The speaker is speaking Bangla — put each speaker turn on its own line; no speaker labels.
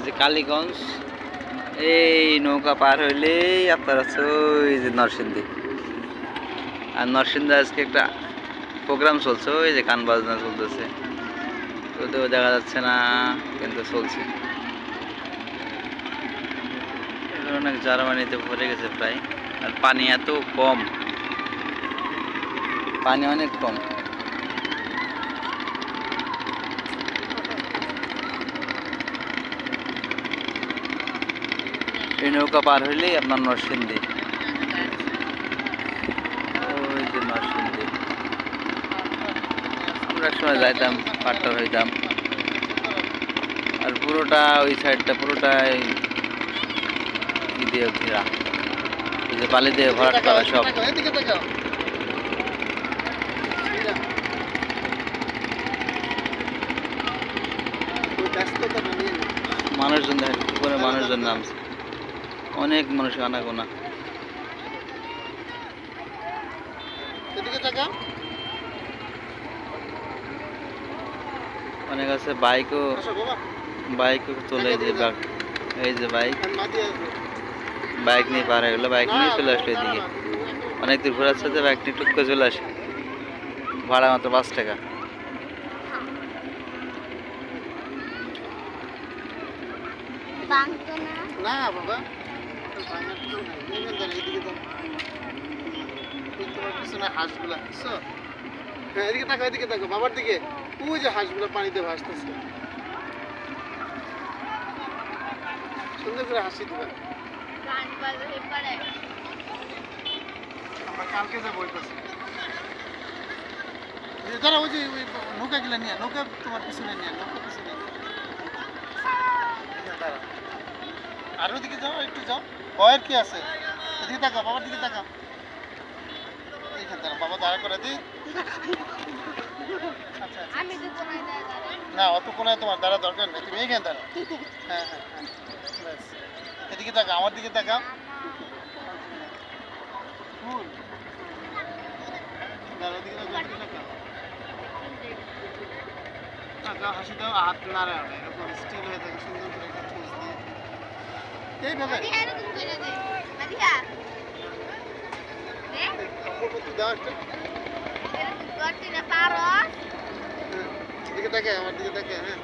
যে কালীগঞ্জ, এই নৌকা পার হইলেই আপনার আছে ওই যে নরসিংদী। আর নরসিংদী আজকে একটা প্রোগ্রাম চলছে, ওই যে গান বাজনা চলতেছে। যদিও দেখা যাচ্ছে না, কিন্তু চলছে। অনেক জার্মানিতে ভরে গেছে প্রায়। আর পানি এত কম। পানি অনেক কম। এই নৌকা পার হইলেই আপনার নরসিংদী। ওই যে নরসিংদী। আমরা এক সময় যাইতাম পাট্টার হইতাম আর পুরোটা ওই সাইডটা পুরোটাই ই দিয়ে ঘেরা। এই যে বালি দিয়ে ভরাট করা সব।
ওই।
মানুষজন দেখেন কি মানুষজন নামছে। অনেক মানুষ আনাগোনা। অনেক আছে বাইকও বাইকও চলে এই যে এই যে বাইক। বাইক নিয়ে পার হয়ে গেলো বাইক নিয়ে চলে আসলো এদিকে। অনেক দূর ঘোরার সাথে বাইক নিয়ে টুক করে চলে আসে। ভাড়া মাত্র পাঁচ টাকা।
না।
না বাবা। হাঁসগুলা, বুঝছ? হ্যাঁ, এদিকে তাকাও, এদিকে তাকাও, বাবার দিকে। ওই যে হাঁসগুলো পানিতে ভাসতেছে। সুন্দর হাসি দিবা আমরা কালকে যাব ওই এই ওই যে ওই নৌকা গুলা নিয়ে নৌকা তোমার পিছনে নিয়ে নৌকা পিছনে নিয়ে। আর ওদিকে যাও একটু যাও। ভয়ের কি আছে? এদিকে তাকাও বাবার দিকে তাকাও। এইখানে দাঁড়া বাবা দাঁড়া করে দি আচ্ছা আচ্ছা।
দাঁড়া
না অত কোনায় তোমার দাঁড়া দরকার নেই তুমি এইখানে দাঁড়াও। হ্যাঁ হ্যাঁ হ্যাঁ। এদিকে তাকাও আমার দিকে তাকাও। ফুল। দাঁড়া ওদিকে তাকাও হাসি দাও হাত নাড়া এরকম স্টিল হয়ে থাকে সুন্দর এদিকে তাকায় আমার দিকে তাকায় হ্যাঁ।